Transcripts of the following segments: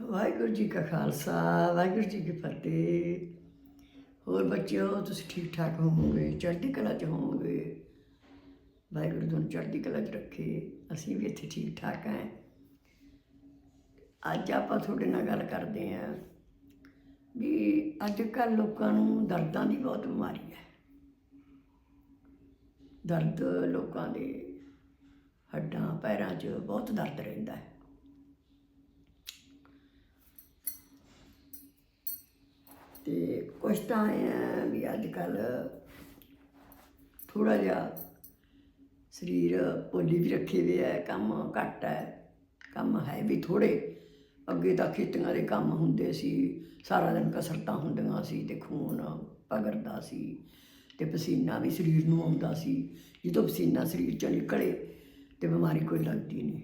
ਵਾਹਿਗੁਰੂ ਜੀ ਕਾ ਖਾਲਸਾ, ਵਾਹਿਗੁਰੂ ਜੀ ਕੀ ਫਤਿਹ। ਹੋਰ ਬੱਚਿਓ, ਤੁਸੀਂ ਠੀਕ ਠਾਕ ਹੋਵੋਗੇ? ਚੜ੍ਹਦੀ ਕਲਾ ਚ ਹੋਵੋਗੇ? ਵਾਹਿਗੁਰੂ ਤੁਹਾਨੂੰ ਚੜ੍ਹਦੀ ਕਲਾ ਚ ਰੱਖੇ। ਅਸੀਂ ਵੀ ਇੱਥੇ ਠੀਕ ਠਾਕ ਹਾਂ ਅੱਜ ਆਪਾਂ ਤੁਹਾਡੇ ਨਾਲ ਗੱਲ ਕਰਦੇ ਹਾਂ ਵੀ ਅੱਜ ਕੱਲ੍ਹ ਲੋਕਾਂ ਨੂੰ ਦਰਦਾਂ ਦੀ ਬਹੁਤ ਬਿਮਾਰੀ ਹੈ ਦਰਦ ਲੋਕਾਂ ਦੇ ਹੱਡਾਂ, ਪੈਰਾਂ 'ਚ ਬਹੁਤ ਦਰਦ ਰਹਿੰਦਾ ਹੈ ਤੇ ਕੁਛ ਤਾਂ ਐਂ ਵੀ ਅੱਜ ਕੱਲ ਥੋੜਾ ਜਿਹਾ ਸਰੀਰ ਭੋਲੀ ਵੀ ਰੱਖੇ ਹੋਏ ਹੈ ਕੰਮ ਘੱਟ ਹੈ ਕੰਮ ਹੈ ਵੀ ਥੋੜੇ ਅੱਗੇ ਤਾਂ ਖੇਤੀਆਂ ਦੇ ਕੰਮ ਹੁੰਦੇ ਸੀ, ਸਾਰਾ ਦਿਨ ਕਸਰਤਾਂ ਹੁੰਦੀਆਂ ਸੀ ਤੇ ਖੂਨ ਪਗੜਦਾ ਸੀ ਤੇ ਪਸੀਨਾ ਵੀ ਸਰੀਰ ਨੂੰ ਆਉਂਦਾ ਸੀ। ਜਦੋਂ ਪਸੀਨਾ ਸਰੀਰ ਚੋਂ ਨਿਕਲੇ ਤੇ ਬਿਮਾਰੀ ਕੋਈ ਲੱਗਦੀ ਨਹੀਂ,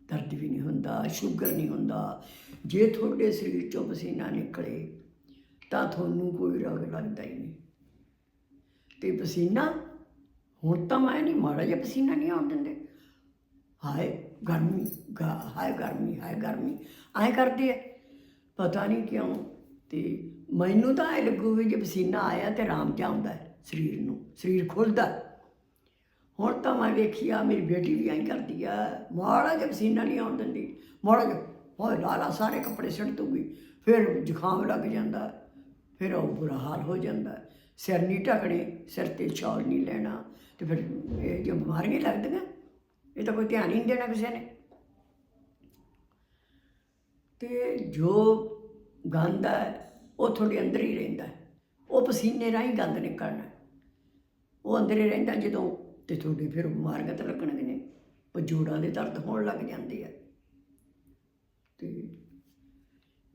ਦਰਦ ਵੀ ਨਹੀਂ ਹੁੰਦਾ, ਸ਼ੂਗਰ ਨਹੀਂ ਹੁੰਦਾ। ਜੇ ਤੁਹਾਡੇ ਸਰੀਰ ਚੋਂ ਪਸੀਨਾ ਨਿਕਲੇ ਤਾਂ ਤੁਹਾਨੂੰ ਕੋਈ ਰਗ ਲੱਗਦਾ ਹੀ ਨਹੀਂ। ਤੇ ਪਸੀਨਾ? ਹੁਣ ਤਾਂ ਮੈਂ ਨਹੀਂ, ਮਾੜਾ ਜਿਹਾ ਪਸੀਨਾ ਨਹੀਂ ਆਉਣ ਦਿੰਦੇ। ਹਾਏ, ਗਰਮੀ, ਗਾ- ਹਾਏ ਗਰਮੀ ਹਾਏ ਗਰਮੀ ਐਂ ਕਰਦੇ ਆ। ਪਤਾ ਨਹੀਂ ਕਿਉਂ ਤੇ ਮੈਨੂੰ ਤਾਂ ਐ ਲੱਗੂ ਵੀ ਜੇ ਪਸੀਨਾ ਆਇਆ ਤੇ ਆਰਾਮ ਜਿਹਾ ਆਉਂਦਾ ਸਰੀਰ ਨੂੰ, ਸਰੀਰ ਖੁੱਲਦਾ ਹੁਣ ਤਾਂ ਮੈਂ ਵੇਖਿਆ ਮੇਰੀ ਬੇਟੀ ਵੀ ਐਂ ਕਰਦੀ ਆ, ਮਾੜਾ ਜਿਹਾ ਪਸੀਨਾ ਨਹੀਂ ਆਉਣ ਦਿੰਦੀ। ਮਾੜਾ ਜਿਹਾ, ਹੋਏ ਲਾਲਾ ਸਾਰੇ ਕੱਪੜੇ ਸਿੱਟ ਦੂਗੀ ਫਿਰ ਜ਼ੁਕਾਮ ਲੱਗ ਜਾਂਦਾ। ਫਿਰ ਉਹ ਬੁਰਾ ਹਾਲ ਹੋ ਜਾਂਦਾ। ਸਿਰ ਨਹੀਂ ਢਕਣੇ, ਸਿਰ ਤੇ ਛਾਲ ਨਹੀਂ ਲੈਣਾ ਤੇ ਫਿਰ ਇਹ ਜੋ ਬਿਮਾਰੀਆਂ ਲੱਗਦੀਆਂ। ਇਹ ਤਾਂ ਕੋਈ ਧਿਆਨ ਹੀ ਨਹੀਂ ਦੇਣਾ ਕਿਸੇ ਨੇ। ਤੇ ਜੋ ਗੰਦ ਹੈ, ਉਹ ਤੁਹਾਡੇ ਅੰਦਰ ਹੀ ਰਹਿੰਦਾ ਉਹ ਪਸੀਨੇ ਰਾਹੀਂ ਗੰਦ ਨਿਕਲਣਾ। ਉਹ ਅੰਦਰ ਹੀ ਰਹਿੰਦਾ ਜਦੋਂ ਤੇ ਤੁਹਾਡੇ ਫਿਰ ਬਿਮਾਰੀਆਂ ਤਾਂ ਲੱਗਣਗੇ ਨੇ ਉਹ ਜੋੜਾਂ ਦੇ ਦਰਦ ਹੋਣ ਲੱਗ ਜਾਂਦੇ ਆ। ਤੇ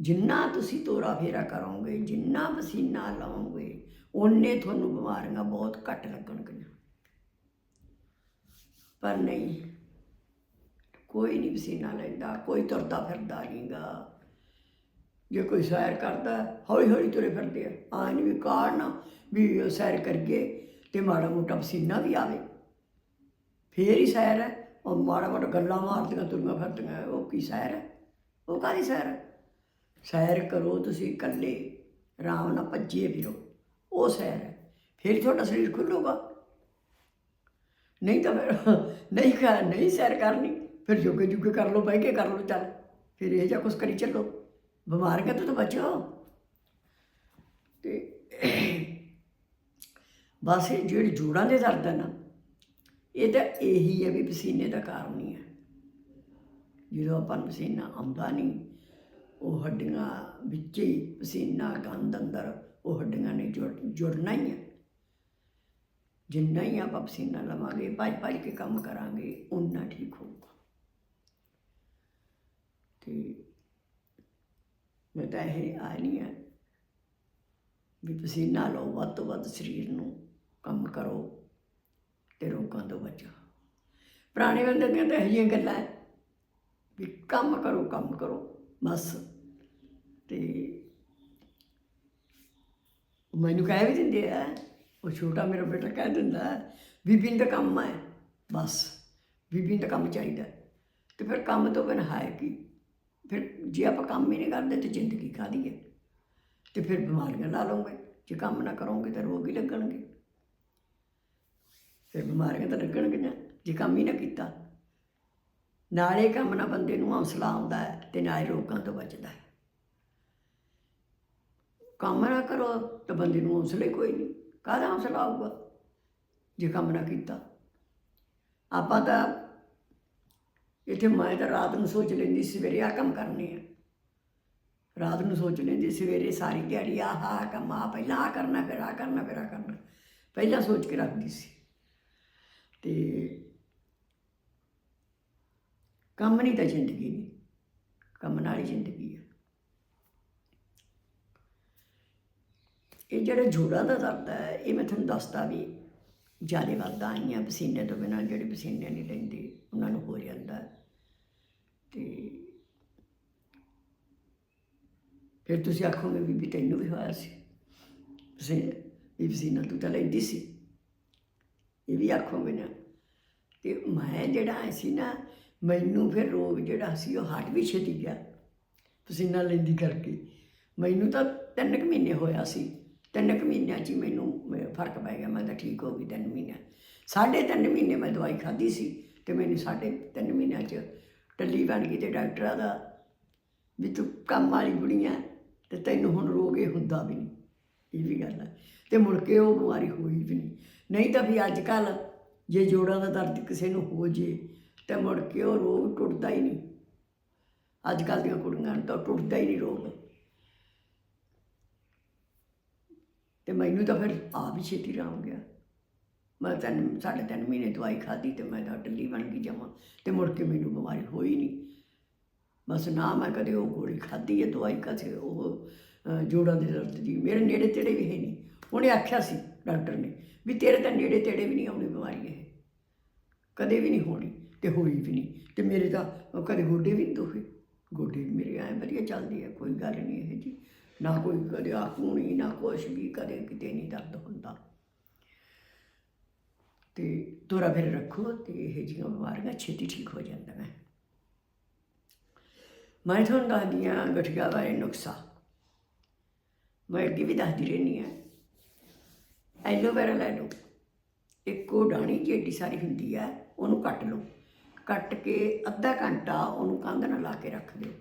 ਜਿੰਨਾ ਤੁਸੀਂ ਤੋਰਾ ਫੇਰਾ ਕਰੋਗੇ, ਜਿੰਨਾ ਪਸੀਨਾ ਲਾਓਗੇ, ਓਨੇ ਤੁਹਾਨੂੰ ਬਿਮਾਰੀਆਂ ਬਹੁਤ ਘੱਟ ਲੱਗਣਗੀਆਂ। ਪਰ ਨਹੀਂ, ਕੋਈ ਨਹੀਂ ਪਸੀਨਾ ਲੈਂਦਾ, ਕੋਈ ਤੁਰਦਾ ਫਿਰਦਾ ਨਹੀਂਗਾ। ਜੇ ਕੋਈ ਸੈਰ ਕਰਦਾ, ਹੌਲੀ ਹੌਲੀ ਤੁਰੇ ਫਿਰਦੇ ਆ। ਆਹ ਨਹੀਂ ਵੀ ਕਾੜਨਾ ਵੀ ਸੈਰ ਕਰੀਏ ਤੇ ਮਾੜਾ ਮੋਟਾ ਪਸੀਨਾ ਵੀ ਆਵੇ। ਫੇਰ ਹੀ ਸੈਰ ਹੈ। ਉਹ ਮਾੜਾ ਮੋਟਾ ਗੱਲਾਂ ਮਾਰਦੀਆਂ, ਤੁਰੀਆਂ ਫਿਰਦੀਆਂ, ਉਹ ਕੀ ਸੈਰ ਹੈ? ਉਹ ਕਾਹਦੀ ਸੈਰ ਹੈ? ਸੈਰ ਕਰੋ, ਤੁਸੀਂ ਇਕੱਲੇ, ਆਰਾਮ ਨਾਲ ਭੱਜੇ ਫਿਰੋ। ਉਹ ਸੈਰ ਹੈ। ਫਿਰ ਤੁਹਾਡਾ ਸਰੀਰ ਖੁੱਲੂਗਾ ਨਹੀਂ ਤਾਂ ਫਿਰ, ਨਹੀਂ ਕਰ ਨਹੀਂ ਸੈਰ ਕਰਨੀ। ਫਿਰ ਜੋਗੇ ਜੁਗੇ ਕਰ ਲਓ, ਬਹਿ ਕੇ ਕਰ ਲਓ, ਚੱਲ। ਫਿਰ ਇਹ ਜਿਹਾ ਕੁਛ ਕਰੀ ਚੱਲੋ। ਬਿਮਾਰੀਆਂ ਤੋਂ ਤਾਂ ਬਚੋ ਤੇ ਬਸ ਇਹ ਜਿਹੜੇ ਜੋੜਾਂ ਦੇ ਦਰਦ ਹੈ ਨਾ, ਇਹ ਤਾਂ ਇਹੀ ਹੈ ਵੀ ਪਸੀਨੇ ਦਾ ਕਾਰਨ ਹੀ ਹੈ। ਜਦੋਂ ਆਪਾਂ ਨੂੰ ਪਸੀਨਾ ਆਉਂਦਾ ਨਹੀਂ ਉਹ ਹੱਡੀਆਂ ਵਿੱਚ ਹੀ ਪਸੀਨਾ ਗੰਦ ਅੰਦਰ, ਉਹ ਹੱਡੀਆਂ ਨੇ ਜੁੜ, ਜੁੜਨਾ ਹੀ ਹੈ ਜਿੰਨਾ ਹੀ ਆਪਾਂ ਪਸੀਨਾ ਲਵਾਂਗੇ, ਭੱਜ ਭੱਜ ਕੇ ਕੰਮ ਕਰਾਂਗੇ ਉਨਾ ਠੀਕ ਹੋਊਗਾ। ਤੇ ਮੈਂ ਤਾਂ ਇਹ ਆ ਨਹੀਂ ਹੈ ਵੀ ਪਸੀਨਾ ਲਓ, ਵੱਧ ਤੋਂ ਵੱਧ ਸਰੀਰ ਨੂੰ ਕੰਮ ਕਰੋ ਤੇ ਰੋਗਾਂ ਤੋਂ ਬਚੋ। ਪੁਰਾਣੇ ਬੰਦੇ ਦੀਆਂ ਤਾਂ ਇਹੋ ਜਿਹੀਆਂ ਗੱਲਾਂ ਹੈ ਵੀ ਕੰਮ ਕਰੋ ਕੰਮ ਕਰੋ। ਬਸ। ਅਤੇ ਮੈਨੂੰ ਕਹਿ ਵੀ ਦਿੰਦੇ ਆ, ਉਹ ਛੋਟਾ ਮੇਰਾ ਬੇਟਾ ਕਹਿ ਦਿੰਦਾ, ਬੀਬੀ ਨੂੰ ਤਾਂ ਕੰਮ ਹੈ, ਬਸ, ਬੀਬੀ ਨੂੰ ਤਾਂ ਕੰਮ ਚਾਹੀਦਾ। ਤੇ ਫਿਰ ਕੰਮ ਤੋਂ ਬਿਨ ਹੈ ਕੀ, ਫਿਰ ਜੇ ਆਪਾਂ ਕੰਮ ਹੀ ਨਹੀਂ ਕਰਦੇ ਤੇ ਜ਼ਿੰਦਗੀ ਕਾਹਦੀ ਹੈ? ਤੇ ਫਿਰ ਬਿਮਾਰੀਆਂ ਲਾ ਲਓਗੇ, ਜੇ ਕੰਮ ਨਾ ਕਰੋਗੇ ਤਾਂ ਰੋਗ ਹੀ ਲੱਗਣਗੇ। ਫਿਰ ਬਿਮਾਰੀਆਂ ਤਾਂ ਲੱਗਣਗੀਆਂ, ਜੇ ਕੰਮ ਹੀ ਨਾ ਕੀਤਾ। ਨਾਲੇ ਕੰਮ ਨਾਲ ਬੰਦੇ ਨੂੰ ਹੌਸਲਾ ਆਉਂਦਾ ਹੈ। ਤੇ ਨਾਲੇ ਰੋਗਾਂ ਤੋਂ ਬਚਦਾ ਹੈ। ਕੰਮ ਨਾ ਕਰੋ ਤਾਂ ਬੰਦੇ ਨੂੰ ਹੌਸਲਾ ਕੋਈ ਨਹੀਂ। ਕਾਹਦਾ ਹੌਸਲਾ ਆਊਗਾ ਜੇ ਕੰਮ ਨਾ ਕੀਤਾ। ਆਪਾਂ ਤਾਂ ਇੱਥੇ ਮੈਂ ਤਾਂ ਰਾਤ ਨੂੰ ਸੋਚ ਲੈਂਦੀ ਸਵੇਰੇ ਆ ਕੰਮ ਕਰਨੇ ਆ। ਰਾਤ ਨੂੰ ਸੋਚ ਲੈਂਦੀ ਸਵੇਰੇ ਸਾਰੀ ਦਿਹਾੜੀ ਆਹ ਆਹ ਕੰਮ ਆ ਪਹਿਲਾਂ ਆ ਕਰਨਾ, ਫਿਰ ਆ ਕਰਨਾ, ਫਿਰ ਆ ਕਰਨਾ। ਪਹਿਲਾਂ ਸੋਚ ਕੇ ਰੱਖਦੀ ਸੀ। ਤੇ ਕੰਮ ਨਹੀਂ ਤਾਂ ਜ਼ਿੰਦਗੀ ਨਹੀਂ ਕੰਮ ਵਾਲੀ ਜ਼ਿੰਦਗੀ ਹੈ ਇਹ ਜਿਹੜਾ ਜੋੜਾਂ ਦਾ ਦਰਦ ਹੈ, ਇਹ ਮੈਂ ਤੁਹਾਨੂੰ ਦੱਸਦਾ ਵੀ ਜ਼ਿਆਦਾ ਵੱਧਦਾ ਆਈਆਂ ਪਸੀਨੇ ਤੋਂ ਬਿਨਾਂ, ਜਿਹੜੇ ਪਸੀਨੇ ਨਹੀਂ ਲੈਂਦੇ, ਉਹਨਾਂ ਨੂੰ ਹੋ ਜਾਂਦਾ। ਹੈ। ਤੇ ਫਿਰ ਤੁਸੀਂ ਆਖੋਗੇ ਵੀ ਵੀ ਤੈਨੂੰ ਵੀ ਹੋਇਆ ਸੀ। ਤੁਸੀਂ ਵੀ ਪਸੀਨਾ ਤੂੰ ਤਾਂ ਲੈਂਦੀ ਸੀ। ਇਹ ਵੀ ਆਖੋਗੇ ਨਾ। ਤੇ ਮੈਂ ਜਿਹੜਾ ਐ ਸੀ ਨਾ ਮੈਨੂੰ ਫਿਰ ਰੋਗ ਜਿਹੜਾ ਸੀ, ਉਹ ਹਟ ਵੀ ਛੇਤੀ ਗਿਆ। ਪਸੀਨਾ ਲੈਂਦੀ ਕਰਕੇ। ਮੈਨੂੰ ਤਾਂ ਤਿੰਨ ਕੁ ਮਹੀਨੇ ਹੋਇਆ ਸੀ। ਤਿੰਨ ਕੁ ਮਹੀਨਿਆਂ 'ਚ ਹੀ ਮੈਨੂੰ, ਮ- ਫ਼ਰਕ ਪੈ ਗਿਆ। ਮੈਂ ਤਾਂ ਠੀਕ ਹੋ ਗਈ ਤਿੰਨ ਮਹੀਨਿਆਂ। ਸਾਢੇ ਤਿੰਨ ਮਹੀਨੇ ਮੈਂ ਦਵਾਈ ਖਾਧੀ ਸੀ ਤੇ ਮੈਨੂੰ ਸਾਢੇ ਤਿੰਨ ਮਹੀਨਿਆਂ 'ਚ ਟੱਲੀ ਬਣ ਗਈ ਤੇ ਡਾਕਟਰਾਂ ਦਾ ਵੀ ਤੂੰ ਕੰਮ ਵਾਲੀ ਬੁੜੀਆਂ ਤੇ ਤੈਨੂੰ ਹੁਣ ਰੋਗ ਇਹ ਹੁੰਦਾ ਵੀ ਨਹੀਂ। ਇਹ ਵੀ ਗੱਲ ਹੈ ਤੇ ਮੁੜ ਕੇ ਉਹ ਬਿਮਾਰੀ ਹੋਈ ਵੀ ਨਹੀਂ। ਨਹੀਂ ਤਾਂ ਵੀ ਅੱਜ ਕੱਲ ਜੇ ਜੋੜਾਂ ਦਾ ਦਰਦ ਕਿਸੇ ਨੂੰ ਹੋ ਜੇ ਤੇ ਮੁੜ ਕੇ ਉਹ ਰੋਗ ਟੁੱਟਦਾ ਹੀ ਨਹੀਂ। ਅੱਜ ਕੱਲ੍ਹ ਦੀਆਂ ਕੁੜੀਆਂ ਨੂੰ ਤਾਂ ਟੁੱਟਦਾ ਹੀ ਨਹੀਂ ਰੋਗ। ਤੇ ਮੈਨੂੰ ਤਾਂ ਫਿਰ ਆਪ ਹੀ ਛੇਤੀ ਆਰਾਮ ਗਿਆ। ਮੈਂ ਤਿੰਨ, ਸਾਢੇ ਤਿੰਨ ਮਹੀਨੇ ਦਵਾਈ ਖਾਧੀ ਤੇ ਮੈਂ ਤਾਂ ਟੱਲੀ ਬਣ ਗਈ ਜਮਾ ਤੇ ਮੁੜ ਕੇ ਮੈਨੂੰ ਬਿਮਾਰੀ ਹੋਈ ਨਹੀਂ। ਬਸ ਨਾ ਮੈਂ ਕਦੇ ਉਹ ਗੋਲੀ ਖਾਧੀ ਹੈ ਦਵਾਈ ਕਦੇ ਉਹ ਜੋੜਾਂ ਦੇ ਦਰਦ ਦੀ। ਮੇਰੇ ਨੇੜੇ ਤੇੜੇ ਵੀ ਹੈ ਨਹੀਂ। ਉਹਨੇ ਆਖਿਆ ਸੀ ਡਾਕਟਰ ਨੇ ਵੀ ਤੇਰੇ ਤਾਂ ਨੇੜੇ ਤੇੜੇ ਵੀ ਨਹੀਂ ਆਉਣੀ ਬਿਮਾਰੀ ਇਹ। ਕਦੇ ਵੀ ਨਹੀਂ ਹੋਣੀ। ਤੇ ਹੋਈ ਵੀ ਨਹੀਂ। ਤੇ ਮੇਰੇ ਤਾਂ ਕਦੇ ਗੋਡੇ ਵੀ ਨਹੀਂ ਦੁਖੇ। ਗੋਡੇ ਵੀ ਮੇਰੇ ਐ ਵਧੀਆ ਚੱਲਦੀ ਹੈ ਕੋਈ ਗੱਲ ਨਹੀਂ ਇਹ ਜੀ ਨਾ ਕੋਈ ਕਦੇ ਆਖੂਣੀ ਨਾ ਕੁਛ ਵੀ ਕਦੇ ਕਿਤੇ ਨਹੀਂ ਦਰਦ ਹੁੰਦਾ। ਤੇ ਤੋਰਾ ਫਿਰ ਰੱਖੋ ਤੇ ਇਹ ਜਿਹੀਆਂ ਬਿਮਾਰੀਆਂ ਛੇਤੀ ਠੀਕ ਹੋ ਜਾਂਦੀਆਂ ਮੈਂ ਮੈਂ ਤੁਹਾਨੂੰ ਦੱਸਦੀ ਹਾਂ ਗਠੀਆ ਬਾਰੇ ਨੁਕਸਾ ਮੈਂ ਅੱਗੇ ਵੀ ਦੱਸਦੀ ਰਹਿੰਦੀ ਹਾਂ ਐਲੋਵੇਰਾ ਲੈ ਲਓ। ਇੱਕੋ ਡਾਣੀ ਜਿਹੜੀ ਸਾਰੀ ਹੁੰਦੀ ਹੈ ਉਹਨੂੰ ਕੱਟ ਲਓ। ਕੱਟ ਕੇ ਅੱਧਾ ਘੰਟਾ ਉਹਨੂੰ ਕੰਧ ਨਾਲ ਲਾ ਕੇ ਰੱਖ ਦਿਓ।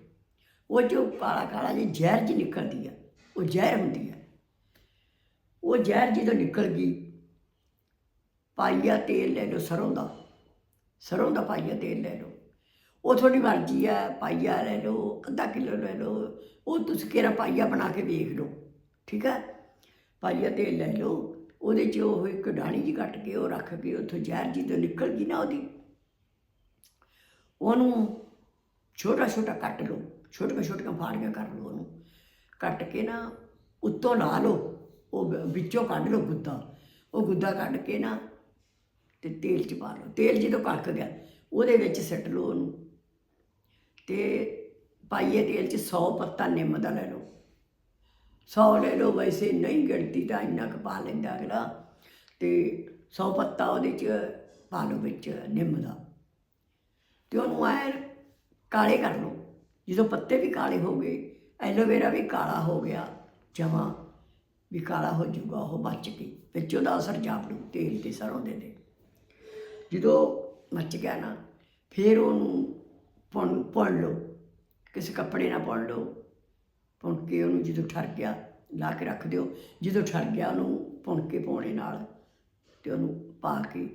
ਉਹ ਜੋ ਕਾਲਾ ਕਾਲਾ ਜਿਹਾ ਜ਼ਹਿਰ ਜੀ ਨਿਕਲਦੀ ਹੈ ਉਹ ਜ਼ਹਿਰ ਹੁੰਦੀ ਹੈ ਉਹ ਜ਼ਹਿਰ ਜਦੋਂ ਨਿਕਲ ਗਈ, ਪਾਈਆ ਤੇਲ ਲੈ ਲਓ ਸਰੋਂ ਦਾ ਸਰੋਂ ਦਾ ਪਾਈਆ ਤੇਲ ਲੈ ਲਓ। ਉਹ ਤੁਹਾਡੀ ਮਰਜ਼ੀ ਹੈ ਪਾਈਆ ਲੈ ਲਓ, ਅੱਧਾ ਕਿਲੋ ਲੈ ਲਓ, ਉਹ ਤੁਸੀਂ ਕਿਹੜਾ ਪਾਈਆ ਬਣਾ ਕੇ ਵੇਖ ਲਓ, ਠੀਕ ਹੈ ਪਾਈਆ ਤੇਲ ਲੈ ਲਓ, ਉਹਦੇ 'ਚ ਉਹ ਇੱਕ ਡਾਣੀ ਜੀ ਕੱਟ ਕੇ ਉਹ ਰੱਖ ਕੇ ਉੱਥੋਂ ਜ਼ਹਿਰ ਜੀ ਤੋਂ ਨਿਕਲ ਗਈ ਨਾ ਉਹਦੀ ਉਹਨੂੰ ਛੋਟਾ ਛੋਟਾ ਕੱਟ ਲਓ, ਛੋਟੀਆਂ ਛੋਟੀਆਂ ਫਾੜੀਆਂ ਕਰ ਲਓ ਉਹਨੂੰ। ਕੱਟ ਕੇ ਨਾ ਉੱਤੋਂ ਲਾ ਲਓ, ਉਹ ਵਿੱਚੋਂ ਕੱਢ ਲਓ ਗੁੱਦਾ। ਉਹ ਗੁੱਦਾ ਕੱਢ ਕੇ ਨਾ ਤੇ ਤੇਲ ਚ ਪਾ ਲਓ। ਤੇਲ ਜਦੋਂ ਕੜਕ ਗਿਆ, ਉਹਦੇ ਵਿੱਚ ਸਿੱਟ ਲਓ ਉਹਨੂੰ। ਤੇ ਪਾਈਏ ਤੇਲ ਚ 100 ਪੱਤਾ ਨਿੰਮ ਦਾ ਲੈ ਲਓ। 100 ਲੈ ਲਓ, ਵੈਸੇ ਨਹੀਂ ਗਿਣਤੀ ਤਾਂ ਇੰਨਾ ਕੁ ਪਾ ਲੈਂਦਾ ਅਗਲਾ। ਤੇ 100 ਪੱਤਾ ਉਹਦੇ ਚ ਪਾ ਲਓ ਵਿੱਚ ਨਿੰਮ ਦਾ। ਤੇ ਉਹਨੂੰ ਐ ਕਾਲੇ ਕਰ ਲਓ। ਜਦੋਂ ਪੱਤੇ ਵੀ ਕਾਲੇ ਹੋ ਗਏ, ਐਲੋਵੇਰਾ ਵੀ ਕਾਲਾ ਹੋ ਗਿਆ, ਜਮਾ ਵੀ ਕਾਲਾ ਹੋ ਜੂਗਾ ਉਹ ਬਚ ਕੇ ਵਿੱਚ ਉਹਦਾ ਅਸਰ ਜਾਪ ਨੂੰ, ਤੇਲ ਤੇ ਸਰੋਂ ਦੇ ਦੇ ਜਦੋਂ ਮੱਚ ਗਿਆ ਨਾ, ਫਿਰ ਉਹਨੂੰ ਪੁਣ ਪੁਣ ਲਓ। ਕਿਸੇ ਕੱਪੜੇ ਨਾਲ ਪੁਣ ਲਓ। ਪੁਣ ਕੇ ਉਹਨੂੰ ਜਦੋਂ ਠਰ ਗਿਆ, ਲਾ ਕੇ ਰੱਖ ਦਿਓ। ਜਦੋਂ ਠਰ ਗਿਆ ਉਹਨੂੰ ਪੁਣ ਕੇ ਪਾਉਣੇ ਨਾਲ ਤੇ ਉਹਨੂੰ ਪਾ ਕੇ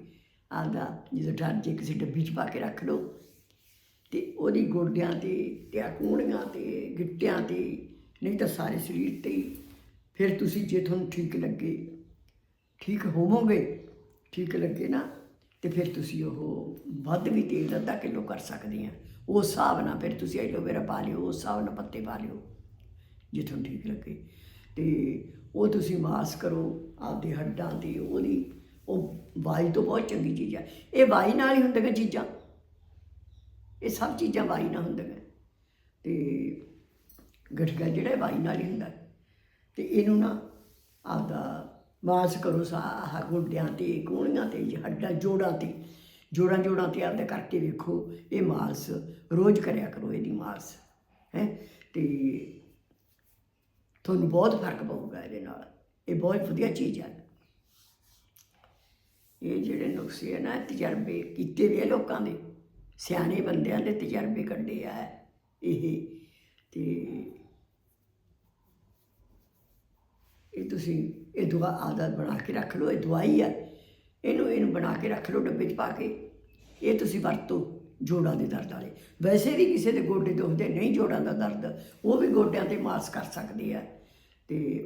ਆਪਦਾ ਜਦੋਂ ਠਰ ਜੇ, ਕਿਸੇ ਡੱਬੀ 'ਚ ਪਾ ਕੇ ਰੱਖ ਲਓ। ਤੇ ਉਹਦੀ ਗੋਡਿਆਂ ਤੇ ਤੇ ਕੂਣੀਆਂ ਤੇ, ਗਿੱਟਿਆਂ ਤੇ, ਨਹੀਂ ਤਾਂ ਸਾਰੇ ਸਰੀਰ ਤੇ ਹੀ। ਫਿਰ ਤੁਸੀਂ ਜੇ ਤੁਹਾਨੂੰ ਠੀਕ ਲੱਗੇ, ਠੀਕ ਹੋਵੋਗੇ, ਠੀਕ ਲੱਗੇ ਨਾ, ਤੇ ਫਿਰ ਤੁਸੀਂ ਉਹ ਵੱਧ ਵੀ ਤੇਲ ਅੱਧਾ ਕਿਲੋ ਕਰ ਸਕਦੇ ਆ। ਉਸ ਹਿਸਾਬ ਨਾਲ ਫਿਰ ਤੁਸੀਂ ਐਲੋਵੇਰਾ ਪਾ ਲਿਓ, ਉਸ ਹਿਸਾਬ ਨਾਲ ਪੱਤੇ ਪਾ ਲਿਓ, ਜੇ ਤੁਹਾਨੂੰ ਠੀਕ ਲੱਗੇ। ਤੇ ਉਹ ਤੁਸੀਂ ਮਾਸ ਕਰੋ ਆਪਦੇ ਹੱਡਾਂ ਤੇ, ਉਹਦੀ, ਉਹ ਵਾਈ ਤੋਂ ਬਹੁਤ ਚੰਗੀ ਚੀਜ਼ ਹੈ ਇਹ ਵਾਈ ਨਾਲ ਹੀ ਹੁੰਦੀਆਂ ਚੀਜ਼ਾਂ। ਇਹ ਸਭ ਚੀਜ਼ਾਂ ਵਾਈ ਨਾਲ ਹੁੰਦੀਆਂ। ਤੇ ਗਠਗਾ ਜਿਹੜਾ ਵਾਈ ਨਾਲ ਹੀ ਹੁੰਦਾ। ਹੈ। ਤੇ ਇਹਨੂੰ ਨਾ ਆਪਦਾ ਮਾਸ ਕਰੋ ਸਾਹ ਗੋਡਿਆਂ ਤੇ ਕੂਣੀਆਂ ਤੇ, ਹੱਡਾਂ, ਜੋੜਾਂ ਤੇ, ਜੋੜਾਂ ਜੋੜਾਂ ਤੇ ਆਪਦੇ ਕਰਕੇ ਵੇਖੋ, ਇਹ ਮਾਸ ਰੋਜ਼ ਕਰਿਆ ਕਰੋ, ਇਹਦੀ ਮਾਸ, ਹੈ। ਤੇ ਤੁਹਾਨੂੰ ਬਹੁਤ ਫ਼ਰਕ ਪਊਗਾ ਇਹਦੇ ਨਾਲ। ਇਹ ਬਹੁਤ ਵਧੀਆ ਚੀਜ਼ ਹੈ ਇਹ ਜਿਹੜੇ ਨੁਕਸੇ ਆ ਨਾ, ਤਜਰਬੇ ਕੀਤੇ ਵੇ ਲੋਕਾਂ ਦੇ। ਸਿਆਣੇ ਬੰਦਿਆਂ ਦੇ ਤਜਰਬੇ ਕੱਢੇ ਆ ਇਹ। ਤੇ ਇਹ ਤੁਸੀਂ ਇਹ ਦੁਆ ਆਦਤ ਬਣਾ ਕੇ ਰੱਖ ਲਓ, ਇਹ ਦਵਾਈ ਆ। ਇਹਨੂੰ ਇਹਨੂੰ ਬਣਾ ਕੇ ਰੱਖ ਲਓ ਡੱਬੇ 'ਚ ਪਾ ਕੇ। ਇਹ ਤੁਸੀਂ ਵਰਤੋ ਜੋੜਾਂ ਦੇ ਦਰਦ ਵਾਲੇ। ਵੈਸੇ ਵੀ ਕਿਸੇ ਦੇ ਗੋਡੇ ਦੁਖਦੇ, ਨਹੀਂ ਜੋੜਾਂ ਦਾ ਦਰਦ, ਉਹ ਵੀ ਗੋਡਿਆਂ ਤੇ ਮਾਸ ਕਰ ਸਕਦੇ ਆ। ਤੇ